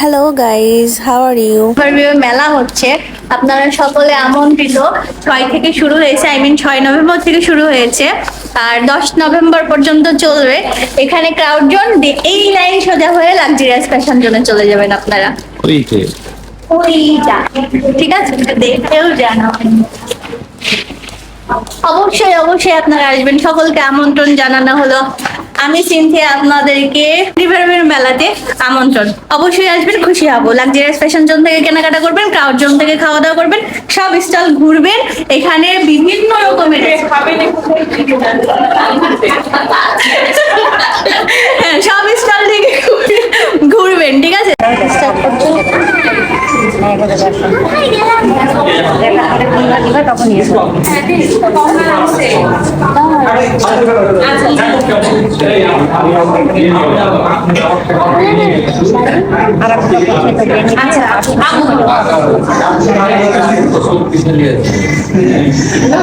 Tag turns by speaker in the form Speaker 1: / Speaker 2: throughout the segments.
Speaker 1: Hello guys how are you
Speaker 2: মেলা হচ্ছে। আপনারা সকলে আমন্ত্রিত। ছয় থেকে শুরু হয়েছে আই মিন ছয় নভেম্বর থেকে শুরু হয়েছে। আর দশ নভেম্বর পর্যন্ত চলবে। এখানে ক্রাউড জোন এই লাইন সোজা হয়ে লাক্সারিয়াস ফ্যাশন জোনে চলে যাবেন আপনারা। ঠিক আছে? দেখেও জানো। অবশ্যই অবশ্যই আপনারা আসবেন। সকলকে আমন্ত্রণ জানানো হলো। আমি সিনথিয়া আপনাদেরকে রিভারভের মেলাতে আমন্ত্রণ। অবশ্যই আসবেন খুশি হব। লাক্সারিয়াস ফ্যাশন জোন থেকে কেনাকাটা করবেন ক্রাউড জোন থেকে খাওয়া দাওয়া করবেন সব স্টল ঘুরবেন। এখানে বিভিন্ন রকমের হ্যাঁ সব স্টল থেকে ঘুরবেন ঠিক আছে?
Speaker 3: তখন
Speaker 2: আচ্ছা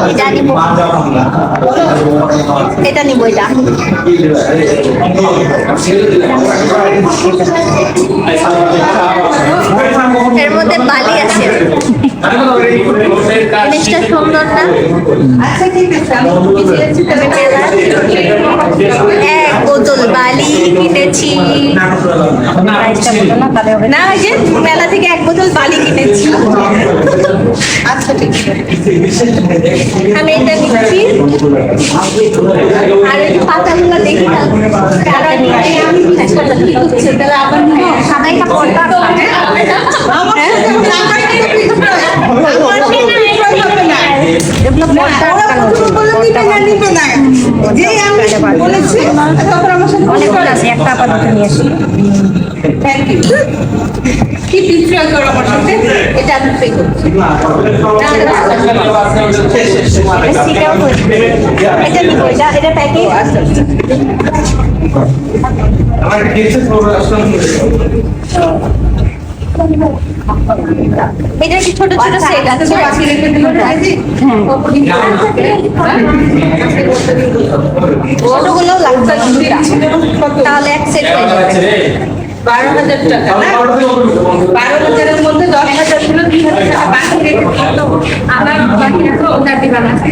Speaker 2: এটা নিব এটা নিব এটা এর মধ্যে বালি আছে জিনিসটা সুন্দর না এক বোতল বালি কিনেছি।
Speaker 3: না
Speaker 2: ওই যে মেলা থেকে এক বোতল বালি কিনেছি। আচ্ছা ঠিক আছে। আমি এটা নিচ্ছি। আর পাতাগুলো দেখি না কারণ কি হচ্ছে তাহলে আবার নিবো
Speaker 3: সাদাইটা পড়তে এগুলো পড়তে আটকানো উচিত। অনেকগুলো আছে একটা আপাতত নিয়ে আসি।
Speaker 2: কি বিক্রয় করো আমার সাথে? এটা আমি পে করছি। এটা নিবো এটা এটা প্যাকেজ এটা কি ছোট ছোট সেট আছে ছোটগুলো লাগবে তাহলে এক সেট
Speaker 4: বারো হাজার টাকা বারো হাজারের মধ্যে দশ হাজার ছিল দুই হাজার টাকা। বাকি রেখে বাকি আছে।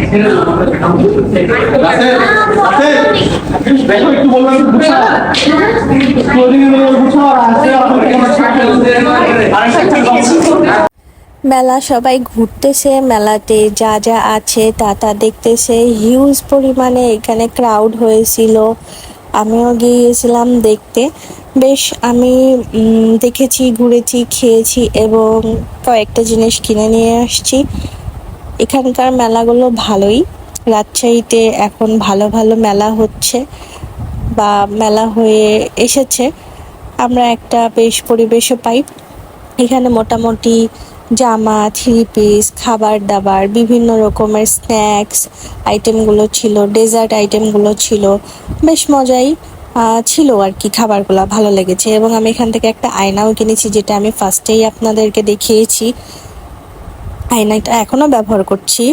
Speaker 5: একটু বলবেন
Speaker 1: মেলা সবাই ঘুরতেছে, মেলাতে যা যা আছে তা তা দেখতেছে। হিউজ পরিমাণে এখানে ক্রাউড হয়েছিল। আমিও গিয়েছিলাম দেখতে। বেশ আমি দেখেছি, ঘুরেছি, খেয়েছি এবং কয়েকটা জিনিস কিনে নিয়ে আসছি। এখানকার মেলাগুলো ভালোই। রাজশাহীতে এখন ভালো ভালো মেলা হচ্ছে বা মেলা হয়ে এসেছে। আমরা একটা বেশ পরিবেশও পাই। এখানে মোটামুটি জামা থ্রি পিস খাবার দাবার বিভিন্ন রকমের স্ন্যাক্স আইটেমগুলো ছিল ডেজার্ট আইটেমগুলো ছিল। বেশ মজাই ছিল আর কি খাবারগুলো, ভালো লেগেছে। এবং আমি এখান থেকে একটা আয়নাও কিনেছি, যেটা আমি ফার্স্টেই আপনাদেরকে দেখিয়েছি। আয়নাটা এখনও ব্যবহার করছি।